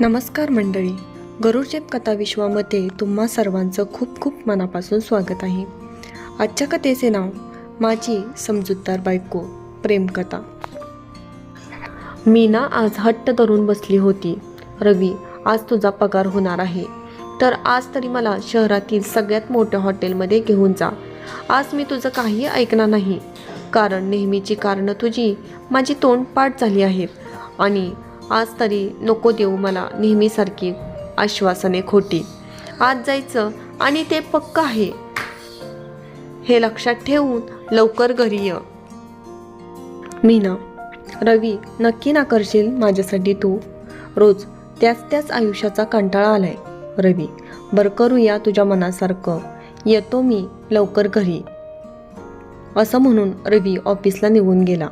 नमस्कार मंडळी. गरुडचेप कथा विश्वामध्ये तुम्हा सर्वांचं खूप खूप मनापासून स्वागत आहे. आजच्या कथेचे नाव माझी समजूतदार बायको प्रेमकथा मीना आज हट्ट धरून बसली होती. रवी आज तुझा पगार होणार आहे. तर आज तरी मला शहरातील सगळ्यात मोठ्या हॉटेलमध्ये घेऊन जा. आज मी तुझं काही ऐकणार नाही. कारण नेहमीची कारणं तुझी माझी तोंडपाठ झाली आहेत. आणि आज तरी नको देऊ मला नेहमीसारखी आश्वासने खोटी. आज जायचं आणि ते पक्क आहे. हे लक्षात ठेवून लवकर घरी ये. मीना रवी नक्की ना करशील माझ्यासाठी तू? रोज त्याच त्याच आयुष्याचा कंटाळा आलाय. रवी बरं करूया तुझ्या मनासारखं. येतो मी लवकर घरी. असं म्हणून रवी ऑफिसला निघून गेला.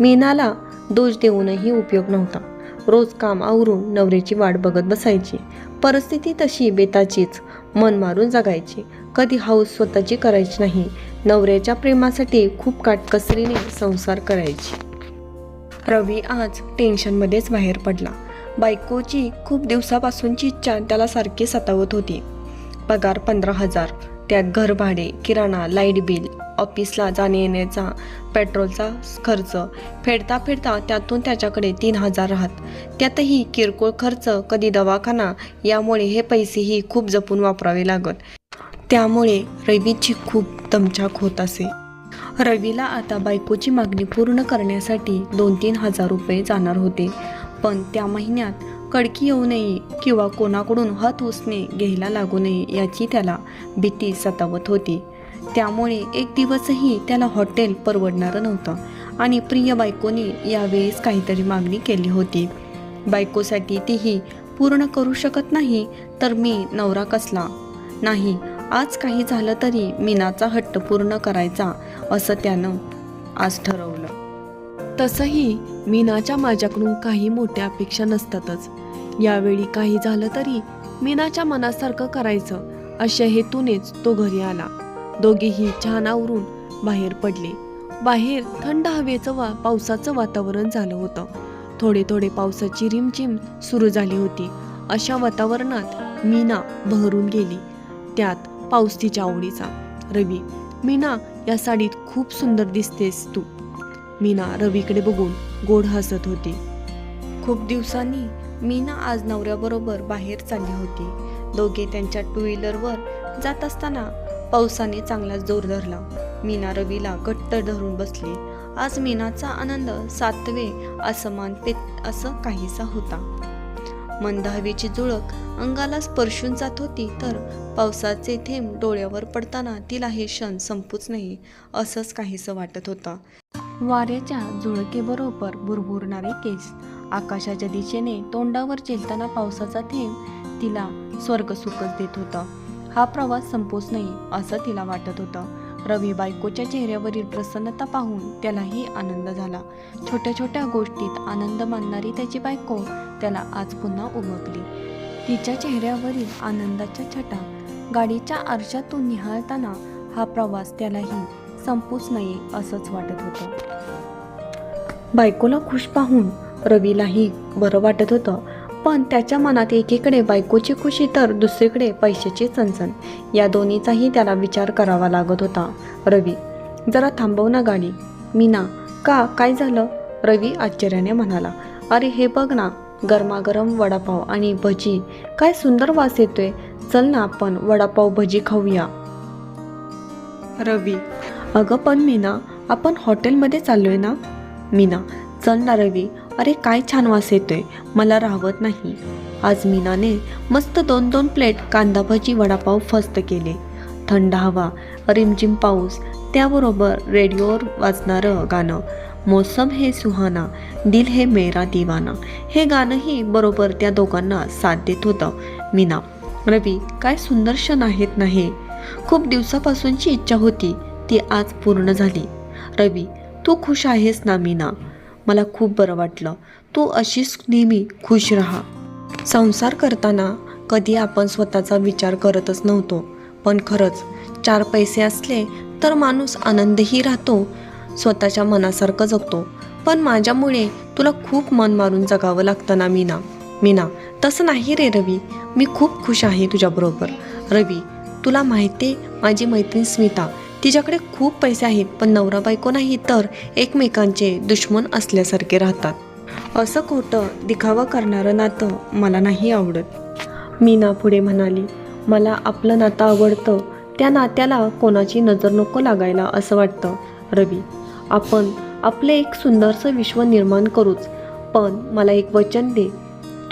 मीनाला दोष देऊनही उपयोग नव्हता. रोज काम आवरून नवऱ्याची वाट बघत बसायची. परिस्थिती तशी बेताचीच. मन मारून जगायची. कधी हाऊस स्वतःची करायची नाही. नवऱ्याच्या प्रेमासाठी खूप काटकसरीने संसार करायची. रवी आज टेन्शनमध्येच बाहेर पडला. बायकोची खूप दिवसापासूनची इच्छा त्याला सारखी सतावत होती. पगार पंधरा हजार. त्यात घर भाडे किराणा लाइट बिल ऑफिसला जाणे येण्याचा पेट्रोलचा खर्च. फेडता फेडता त्यातून त्याच्याकडे तीन हजार राहत. त्यातही किरकोळ खर्च कधी दवाखाना यामुळे हे पैसेही खूप जपून वापरावे लागत. त्यामुळे रवीची खूप दमछाक होत असे. रवीला आता बायकोची मागणी पूर्ण करण्यासाठी दोन तीन हजार रुपये जाणार होते. पण त्या महिन्यात कडकी येऊ नये किंवा कोणाकडून हत उसने घ्यायला लागू नये याची त्याला भीती सतावत होती. त्यामुळे एक दिवसही त्याला हॉटेल परवडणारं नव्हतं. आणि प्रिय बायकोने यावेळेस काहीतरी मागणी केली होती. बायकोसाठी तीही पूर्ण करू शकत नाही तर मी नवरा कसला? नाही आज काही झालं तरी मीनाचा हट्ट पूर्ण करायचा असं त्यानं आज ठरवलं. तसंही मीनाच्या माझ्याकडून काही मोठ्या अपेक्षा नसतातच. यावेळी काही झालं तरी मीनाच्या मनासारखं करायचं अशा हेतूनेच तो घरी आला. दोघेही छान आवरून बाहेर पडले. बाहेर थंड हवेचं वा पावसाचं वातावरण झालं होतं. थोडे थोडे पावसाची रिमझिम सुरू झाली होती. अशा वातावरणात मीना बहरून गेली. त्यात पाऊस तिच्या आवडीचा. रवी मीना या साडीत खूप सुंदर दिसतेस तू. मीना रवीकडे बघून गोड हसत होती. खूप दिवसांनी मीना आज नवऱ्याबरोबर बाहेर चालली होती. दोघे त्यांच्या टू व्हीलरवर जात असताना पावसाने चांगला जोर धरला. मीना रवीला घट्ट धरून बसली. आज मीनाचा आनंद सातवे असमान पेत असं काहीसा होता. मंद जुळक अंगाला स्पर्शून जात होती तर पावसाचे थेंब डोळ्यावर पडताना तिला हे क्षण संपूच नाही असंच काहीसं वाटत होतं. वाऱ्याच्या झुळकेबरोबर बुरबुरणारे केस. आकाशाच्या दिशेने तोंडावर चेलताना पावसाचा थेंब तिला स्वर्गसुखच देत होता. हा प्रवास संपोच नाही असं तिला वाटत होतं. रवी बायकोच्या चेहऱ्यावरील प्रसन्नता पाहून त्यालाही आनंद झाला. छोट्या छोट्या गोष्टीत आनंद मानणारी त्याची बायको त्याला आज पुन्हा उमगली. तिच्या चेहऱ्यावरील आनंदाच्या छटा गाडीच्या आरशातून निहाळताना हा प्रवास त्यालाही संपूच नये असंच वाटत होतं. बायकोला खुश पाहून रवीलाही बरं वाटत होतं. पण त्याच्या मनात एकीकडे बायकोची खुशी तर दुसरीकडे पैशाची चणचण. या दोन्हीचाही त्याला विचार करावा लागत होता. रवी जरा थांबव ना गाडी. मीना का? काय झालं? रवी आश्चर्याने म्हणाला. अरे हे बघ ना गरमागरम वडापाव आणि भजी. काय सुंदर वास येतोय. चल ना आपण वडापाव भजी खाऊया. रवी अगं पण मीना आपण हॉटेलमध्ये चाललोय ना? मीना चल ना रवी अरे काय छान वास येतोय. मला राहवत नाही. आज मीनाने मस्त दोन दोन प्लेट कांदा भजी वडापाव फस्त केले. थंड हवा रिमझिम पाऊस त्याबरोबर रेडिओवर वाजणारं गाणं. मौसम हे सुहाना दिल हे मेरा दिवाना. हे गाणंही बरोबर त्या दोघांना साथ देत होतं मीना. रवी काय सुंदर क्षण आहेत नाही खूप दिवसापासूनची इच्छा होती. ती आज पूर्ण झाली. रवी तू खुश आहेस ना मीना? मला खूप बरं वाटलं. तू अशीच नेहमी खुश राहा. संसार करताना कधी आपण स्वतःचा विचार करतच नव्हतो. पण खरंच चार पैसे असले तर माणूस आनंदही राहतो स्वतःच्या मनासारखं जगतो. पण माझ्यामुळे तुला खूप मन मारून जगावं लागतं ना मीना. मीना तसं नाही रे रवी. मी खूप खुश आहे तुझ्याबरोबर. रवी तुला माहिती आहे माझी मैत्रीण स्मिता. तिच्याकडे खूप पैसे आहेत पण नवरा बायको नाही तर एकमेकांचे दुश्मन असल्यासारखे राहतात. असं खोटं दिखावा करणारं नातं मला नाही आवडत. मीना पुढे म्हणाली मला आपलं नातं आवडतं. त्या नात्याला कोणाची नजर नको लागायला असं वाटतं. रवी आपण आपले एक सुंदरसं विश्व निर्माण करूच पण मला एक वचन दे.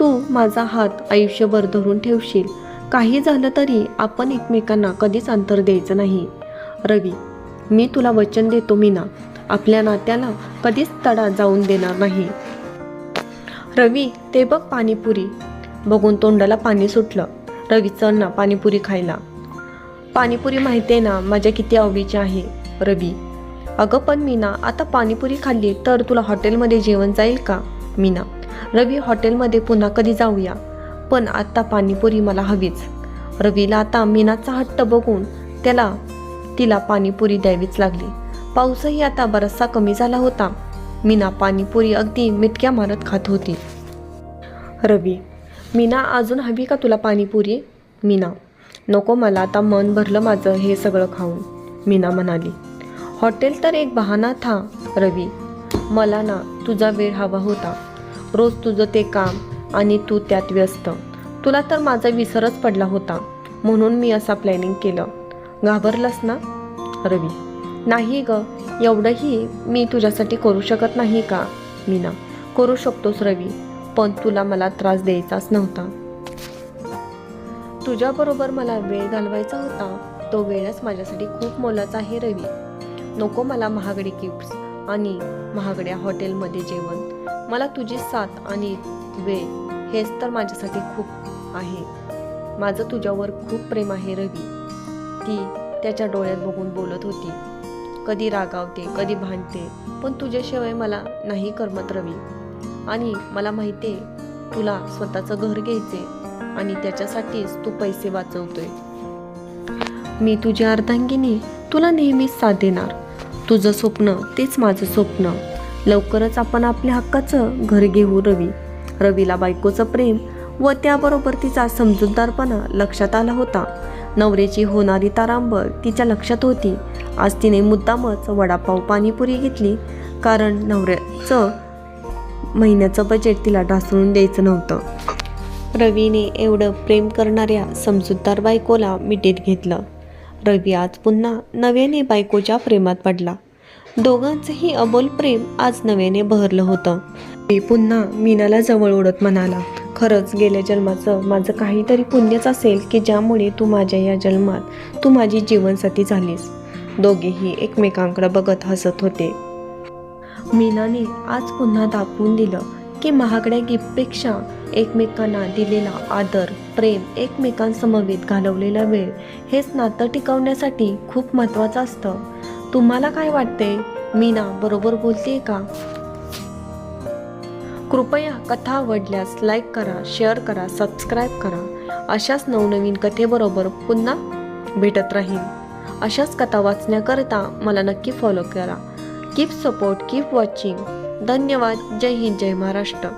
तू माझा हात आयुष्यभर धरून ठेवशील. काही झालं तरी आपण एकमेकांना कधीच अंतर द्यायचं नाही. रवी मी तुला वचन देतो मीना. आपल्या नात्याला कधीच तडा जाऊन देणार नाही. रवी ते बघ पाणीपुरी. बघून तोंडाला पाणी सुटलं. रवी चल ना पाणीपुरी खायला. पाणीपुरी माहिती आहे ना माझ्या किती आवडीची आहे. रवी अगं पण मीना आता पाणीपुरी खाल्ली तर तुला हॉटेलमध्ये जेवण जाईल का? मीना रवी हॉटेलमध्ये पुन्हा कधी जाऊया? पण आत्ता पाणीपुरी मला हवीच. रवीला आता मीनाचा हट्ट बघून त्याला तिला पाणीपुरी द्यावीच लागली. पाऊसही आता बराचसा कमी झाला होता. मीना पाणीपुरी अगदी मिटक्या मारत खात होती. रवी मीना अजून हवी का तुला पाणीपुरी? मीना नको मला आता मन भरलं माझं हे सगळं खाऊन मीना म्हणाली. हॉटेल तर एक बहाना था रवी. मला ना तुझा वेळ हवा होता. रोज तुझं ते काम आणि तू त्यात व्यस्त. तुला तर माझा विसरच पडला होता. म्हणून मी असा प्लॅनिंग केलं. घाबरलास ना? रवी. नाही ग एवढंही मी तुझ्यासाठी करू शकत नाही का? मीना. करू शकतोस रवी पण तुला मला त्रास द्यायचाच नव्हता. तुझ्याबरोबर मला वेळ घालवायचा होता. तो वेळच माझ्यासाठी खूप मोलाचा आहे रवी. नको मला महागडी गिफ्ट्स आणि महागड्या हॉटेलमध्ये जेवण. मला तुझी साथ आणि वेळ हेच तर माझ्यासाठी खूप आहे. माझं तुझ्यावर खूप प्रेम आहे रवी. ती त्याच्या डोळ्यात बघून बोलत होती. कधी रागावते कधी भांडते पण तुझ्याशिवाय मला नाही करमत रवी. आणि मला माहिती आहे तुला स्वतःचं घर घ्यायचे आणि त्याच्यासाठीच तू पैसे वाचवतोय. मी तुझी अर्धांगिनी तुला नेहमीच साथ देणार. तुझं स्वप्न तेच माझं स्वप्न. लवकरच आपण आपल्या हक्काचं घर घेऊ रवी. रवीला बायकोचं प्रेम व त्याबरोबर तिचा समजूतदारपणा लक्षात आला होता. नवऱ्याची होणारी तारांबळ तिच्या लक्षात होती. आज तिने मुद्दामच वडापाव पाणीपुरी घेतली कारण नवऱ्याचं महिन्याचं बजेट तिला ढासळून द्यायचं नव्हतं. रवीने एवढं प्रेम करणाऱ्या समजूतदार बायकोला मिठीत घेतलं. रवी आज पुन्हा नव्याने बायकोच्या प्रेमात पडला. दोघांचंही अबोल प्रेम आज नव्याने बहरलं होतं. ते पुन्हा मीनाला जवळ ओढत म्हणाला खरंच गेल्या जन्माचं माझं काहीतरी पुण्यच असेल की ज्यामुळे तू माझ्या या जन्मात तू माझी जीवनसाथी झालीस. दोघेही एकमेकांकडे बघत हसत होते. मीनाने आज पुन्हा दाखवून दिलं की महागड्या गिफ्टपेक्षा एकमेकांना दिलेला आदर प्रेम एकमेकांसमवेत घालवलेला वेळ हेच नातं टिकवण्यासाठी खूप महत्त्वाचं असतं. तुम्हाला काय वाटते मीना बरोबर बोलते का? कृपया कथा आवडल्यास लाईक करा शेअर करा सबस्क्राईब करा. अशाच नवनवीन कथेबरोबर पुन्हा भेटत राहील अशाच कथा वाचण्याकरता मला नक्की फॉलो करा. कीप सपोर्ट कीप वॉचिंग धन्यवाद. जय हिंद जय महाराष्ट्र.